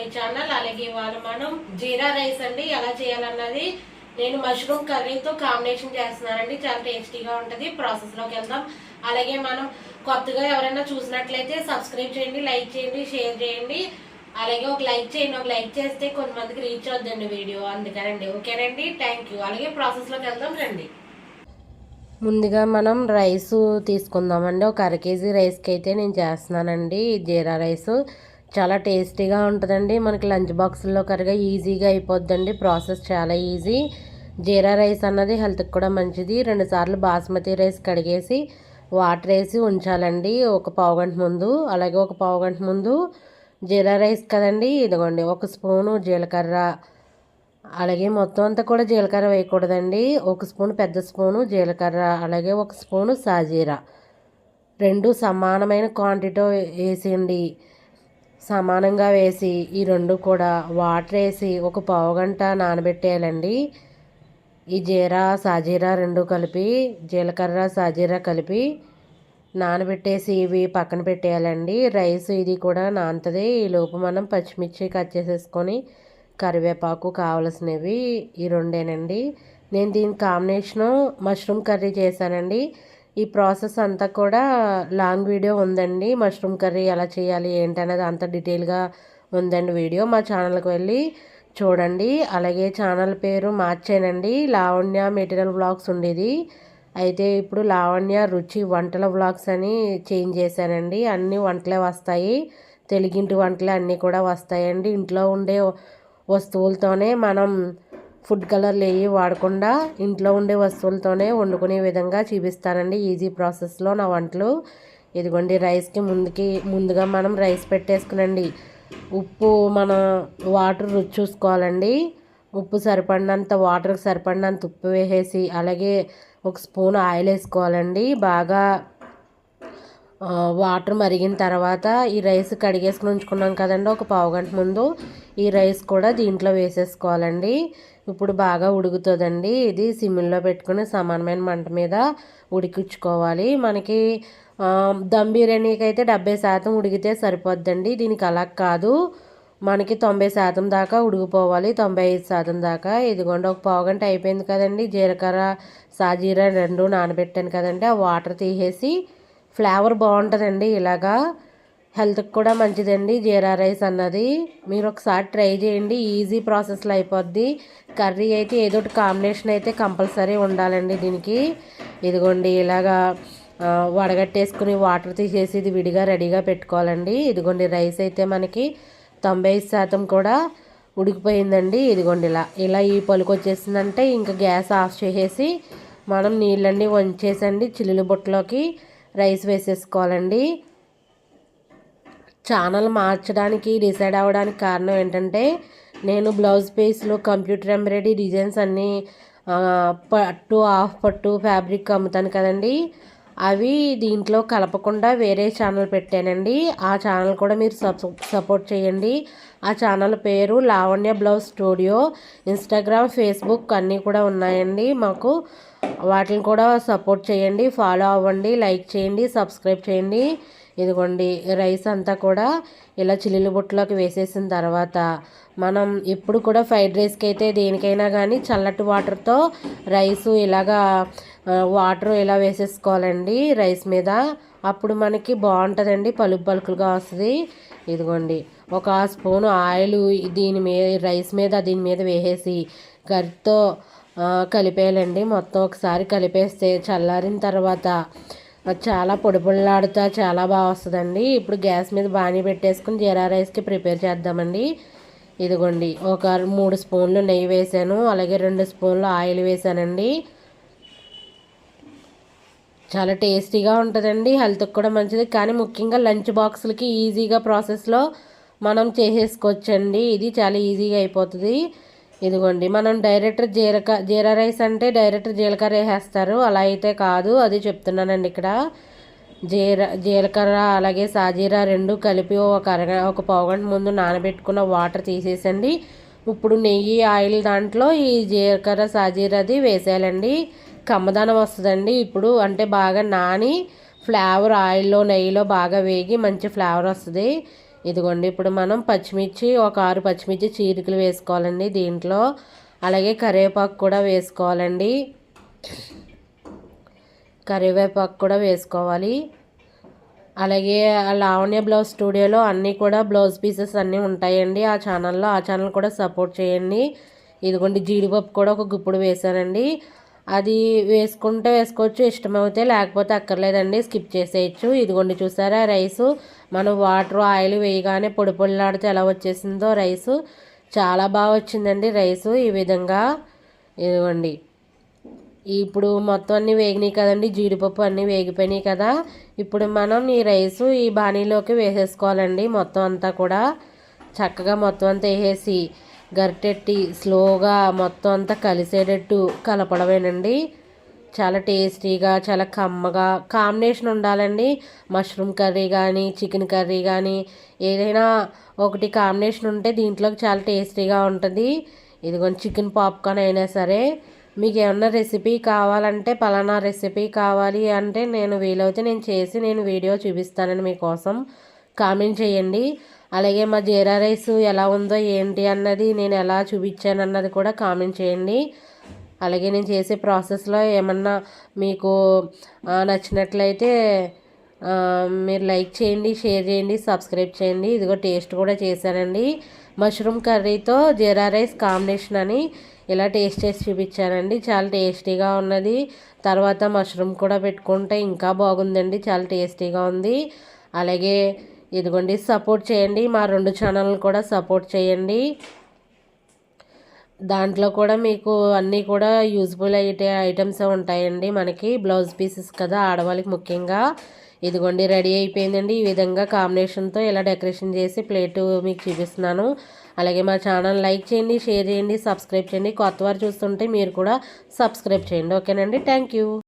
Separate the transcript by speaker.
Speaker 1: My channel అలాగే ఇవాళ మనం జీరా రైస్ అండి ఎలా చేయాలన్నది నేను మష్రూమ్ కర్రీతో కాంబినేషన్ చేస్తున్నానండి. చాలా టేస్టీగా ఉంటుంది. ప్రాసెస్లోకి వెళ్దాం. అలాగే మనం కొత్తగా ఎవరైనా చూసినట్లయితే సబ్స్క్రైబ్ చేయండి లైక్ చేయండి షేర్ చేయండి. అలాగే ఒక లైక్ చేయండి ఒక లైక్ చేస్తే కొంతమందికి రీచ్ అవుద్దండి వీడియో. అందుకనండి. ఓకేనండి. థ్యాంక్ యూ అలాగే ప్రాసెస్లోకి వెళ్దాం రండి.
Speaker 2: ముందుగా మనం రైస్ తీసుకుందామండి. ఒక అర కేజీ రైస్కి అయితే నేను చేస్తున్నానండి జీరా రైస్ చాలా టేస్టీగా ఉంటుందండి. మనకి లంచ్ బాక్స్లో కరగా ఈజీగా అయిపోద్దండి. ప్రాసెస్ చాలా ఈజీ. జీరా రైస్ అన్నది హెల్త్కి కూడా మంచిది. రెండుసార్లు బాస్మతి రైస్ కడిగేసి వాటర్ వేసి ఉంచాలండి. ఒక పావుగంట ముందు. అలాగే ఒక పావుగంట ముందు జీరా రైస్ కదండి. ఇదిగోండి ఒక స్పూను జీలకర్ర. అలాగే మొత్తం అంతా కూడా జీలకర్ర వేయకూడదండి. ఒక స్పూన్ పెద్ద స్పూను జీలకర్ర. అలాగే ఒక స్పూను సాజీరా. రెండు సమానమైన క్వాంటిటీ వేసేయండి. సమానంగా వేసి ఈ రెండు కూడా వాటర్ వేసి ఒక పావుగంట నానబెట్టేయాలండి. ఈ జీరా సాజీరా రెండు కలిపి జీలకర్ర సాజీరా కలిపి నానబెట్టేసి ఇవి పక్కన పెట్టేయాలండి. రైస్ ఇది కూడా నానుతుంది. ఈ లోపు మనం పచ్చిమిర్చి కట్ చేసేసుకొని కరివేపాకు కావలసినవి ఈ రెండేనండి. నేను దీని కాంబినేషను మష్రూమ్ కర్రీ చేశానండి. ఈ ప్రాసెస్ అంతా కూడా లాంగ్ వీడియో ఉందండి. మష్రూమ్ కర్రీ ఎలా చేయాలి ఏంటనేది అంత డీటెయిల్గా ఉందండి వీడియో. మా ఛానల్కి వెళ్ళి చూడండి. అలాగే ఛానల్ పేరు మార్చానండి. లావణ్య మెటీరియల్ బ్లాగ్స్ ఉండేది. అయితే ఇప్పుడు లావణ్య రుచి వంటల బ్లాగ్స్ అని చేంజ్ చేశానండి అన్ని వంటలే వస్తాయి. తెలుగింటి వంటలే అన్నీ కూడా వస్తాయండి. ఇంట్లో ఉండే వస్తువులతోనే మనం ఫుడ్ కలర్లు ఏవి వాడకుండా ఇంట్లో ఉండే వస్తువులతోనే వండుకునే విధంగా చూపిస్తానండి. ఈజీ ప్రాసెస్లో నా వంటలు. ఇదిగోండి రైస్కి ముందుకి ముందుగా మనం రైస్ పెట్టేసుకునండి. ఉప్పు మన వాటర్ రుచి చూసుకోవాలండి. ఉప్పు సరిపడినంత వాటర్కి సరిపడినంత ఉప్పు వేసేసి అలాగే ఒక స్పూన్ ఆయిల్ వేసుకోవాలండి. బాగా వాటర్ మరిగిన తర్వాత ఈ రైస్ కడిగేసుకుని ఉంచుకున్నాం కదండి ఒక పావు గంట ముందు ఈ రైస్ కూడా దీంట్లో వేసేసుకోవాలండి. ఇప్పుడు బాగా ఉడుకుతుందండి. ఇది సిమ్లో పెట్టుకుని సమానమైన మంట మీద ఉడికించుకోవాలి. మనకి దమ్ బిర్యానీకి అయితే డెబ్బై శాతం ఉడికితే సరిపోద్దండి. దీనికి అలా కాదు. మనకి తొంభై శాతం దాకా ఉడికిపోవాలి. తొంభై ఐదు శాతం దాకా. ఇదిగోండి ఒక పావు గంట అయిపోయింది కదండి. జీలకర్ర సాజీరా రెండు నానబెట్టాను కదండి. ఆ వాటర్ తీసేసి ఫ్లేవర్ బాగుంటుందండి ఇలాగా. హెల్త్కి కూడా మంచిదండి. జీరా రైస్ అన్నది. మీరు ఒకసారి ట్రై చేయండి. ఈజీ ప్రాసెస్లో అయిపోద్ది. కర్రీ అయితే ఏదో ఒకటి కాంబినేషన్ అయితే కంపల్సరీ ఉండాలండి దీనికి. ఇదిగోండి ఇలాగా వడగట్టేసుకుని వాటర్ తీసేసి ఇది విడిగా రెడీగా పెట్టుకోవాలండి. ఇదిగోండి రైస్ అయితే మనకి తొంభై శాతం కూడా ఉడికిపోయిందండి. ఇదిగోండి ఇలా ఇలా ఈ పలుకు వచ్చేసిందంటే ఇంకా గ్యాస్ ఆఫ్ చేసేసి మనం నీళ్ళన్నీ వంచేసండి. చిల్లులు బుట్టలోకి రైస్ వేసేసుకోవాలండి. ఛానల్ మార్చడానికి డిసైడ్ అవ్వడానికి కారణం ఏంటంటే నేను బ్లౌజ్ పీస్లు కంప్యూటర్ ఎంబ్రాయిడరీ డిజైన్స్ అన్నీ పట్టు హాఫ్ పట్టు ఫ్యాబ్రిక్ అమ్ముతాను కదండి. అవి దీంట్లో కలపకుండా వేరే ఛానల్ పెట్టానండి. ఆ ఛానల్ కూడా మీరు సపోర్ట్ చేయండి. ఆ ఛానల్ పేరు Lavanya blouse studio. Instagram Facebook అన్నీ కూడా ఉన్నాయండి మాకు. వాటిని కూడా సపోర్ట్ చేయండి ఫాలో అవ్వండి లైక్ చేయండి సబ్స్క్రైబ్ చేయండి. ఇదిగోండి రైస్ అంతా కూడా ఇలా చిల్లులు బుట్టలోకి వేసేసిన తర్వాత మనం ఎప్పుడు కూడా ఫ్రైడ్ రైస్కి అయితే దేనికైనా కానీ చల్లటి వాటర్తో రైస్ ఇలాగా వాటర్ ఇలా వేసేసుకోవాలండి రైస్ మీద. అప్పుడు మనకి బాగుంటుందండి పలుపు పలుకులుగా వస్తుంది. ఇదిగోండి ఒక స్పూన్ ఆయిల్ దీని మీద రైస్ మీద దీని మీద వేసేసి గరితో కలిపేయాలండి. మొత్తం ఒకసారి కలిపేస్తే చల్లారిన తర్వాత చాలా పొడి పొడిలాడుతా చాలా బాగా వస్తుందండి. ఇప్పుడు గ్యాస్ మీద బాగానే పెట్టేసుకుని జీరా రైస్కి ప్రిపేర్ చేద్దామండి. ఇదిగోండి ఒక మూడు స్పూన్లు నెయ్యి వేసాను అలాగే రెండు స్పూన్లు ఆయిల్ వేసానండి. చాలా టేస్టీగా ఉంటుందండి హెల్త్కి కూడా మంచిది. కానీ ముఖ్యంగా లంచ్ బాక్సులకి ఈజీగా ప్రాసెస్లో మనం చేసేసుకోవచ్చండి. ఇది చాలా ఈజీగా అయిపోతుంది. ఇదిగోండి మనం డైరెక్ట్ జీలకర్ర జీరా రైస్ అంటే డైరెక్ట్ జీలకర్ర వేసేస్తారు. అలా అయితే కాదు అది చెప్తున్నానండి ఇక్కడ. జీర జీలకర్ర అలాగే సాజీరా రెండు కలిపి ఒక అరగ ఒక పావుగంట ముందు నానబెట్టుకున్న వాటర్ తీసేసండి. ఇప్పుడు నెయ్యి ఆయిల్ దాంట్లో ఈ జీలకర్ర సాజీరాది వేసేయాలండి. కమ్మదనం వస్తుందండి ఇప్పుడు అంటే బాగా నాని ఫ్లేవర్ ఆయిల్లో నెయ్యిలో బాగా వేగి మంచి ఫ్లేవర్ వస్తుంది. ఇదిగోండి ఇప్పుడు మనం పచ్చిమిర్చి ఒక ఆరు పచ్చిమిర్చి చీరికలు వేసుకోవాలండి దీంట్లో. అలాగే కరివేపాకు కూడా వేసుకోవాలండి. కరివేపాకు కూడా వేసుకోవాలి. అలాగే లావణ్య బ్లౌజ్ స్టూడియోలో అన్నీ కూడా బ్లౌజ్ పీసెస్ అన్నీ ఉంటాయండి. ఆ ఛానల్లో ఆ ఛానల్ కూడా సపోర్ట్ చేయండి. ఇదిగోండి జీడిపప్పు కూడా ఒక గుప్పుడు వేసానండి అది వేసుకుంటే వేసుకోవచ్చు ఇష్టమైతే లేకపోతే అక్కర్లేదండి స్కిప్ చేసేయచ్చు. ఇదిగోండి చూసారా రైసు. మనం వాటర్ ఆయిల్ వేయగానే పొడి పొడిలాడితే ఎలా వచ్చేసిందో రైసు. చాలా బాగా వచ్చిందండి రైసు ఈ విధంగా. ఇదిగోండి. ఇప్పుడు మొత్తం అన్నీ వేగినాయి కదండి జీడిపప్పు అన్నీ వేగిపోయినాయి కదా. ఇప్పుడు మనం ఈ రైసు ఈ బాణీలోకి వేసేసుకోవాలండి మొత్తం అంతా కూడా. చక్కగా మొత్తం అంతా వేసేసి గరిటెట్టి స్లోగా మొత్తం అంతా కలిసేటట్టు కలపడమేనండి. చాలా టేస్టీగా చాలా కమ్మగా కాంబినేషన్ ఉండాలండి. మష్రూమ్ కర్రీ కానీ చికెన్ కర్రీ కానీ ఏదైనా ఒకటి కాంబినేషన్ ఉంటే దీంట్లోకి చాలా టేస్టీగా ఉంటుంది. ఇదిగోండి చికెన్ పాప్కార్న్ అయినా సరే మీకు ఏమన్నా రెసిపీ కావాలంటే పలానా రెసిపీ కావాలి అంటే నేను వీలైతే నేను చేసి నేను వీడియో చూపిస్తానండి మీకోసం. కామెంట్ చేయండి. అలాగే మా జీరా రైస్ ఎలా ఉందో ఏంటి అన్నది నేను ఎలా చూపించాను అన్నది కూడా కామెంట్ చేయండి. అలాగే నేను చేసే ప్రాసెస్లో ఏమన్నా మీకు నచ్చినట్లయితే మీరు లైక్ చేయండి షేర్ చేయండి సబ్స్క్రైబ్ చేయండి. ఇదిగో టేస్ట్ కూడా చేశానండి. మష్రూమ్ కర్రీతో జీరా రైస్ కాంబినేషన్ అని ఇలా టేస్ట్ చేసి చూపించానండి. చాలా టేస్టీగా ఉన్నది. తర్వాత మష్రూమ్ కూడా పెట్టుకుంటే ఇంకా బాగుందండి. చాలా టేస్టీగా ఉంది. అలాగే ఇదిగోండి సపోర్ట్ చేయండి. మా రెండు ఛానల్ కూడా సపోర్ట్ చేయండి. దాంట్లో కూడా మీకు అన్నీ కూడా యూజ్ఫుల్ అయ్యే ఐటమ్స్ ఉంటాయండి మనకి. బ్లౌజ్ పీసెస్ కదా ఆడవాళ్ళకి ముఖ్యంగా. ఇదిగోండి రెడీ అయిపోయిందండి. ఈ విధంగా కాంబినేషన్తో ఇలా డెకరేషన్ చేసి ప్లేట్ మీకు చూపిస్తున్నాను. అలాగే మా ఛానల్ లైక్ చేయండి షేర్ చేయండి సబ్స్క్రైబ్ చేయండి. కొత్త వారు చూస్తుంటే మీరు కూడా సబ్స్క్రైబ్ చేయండి. ఓకేనండి థ్యాంక్ యూ.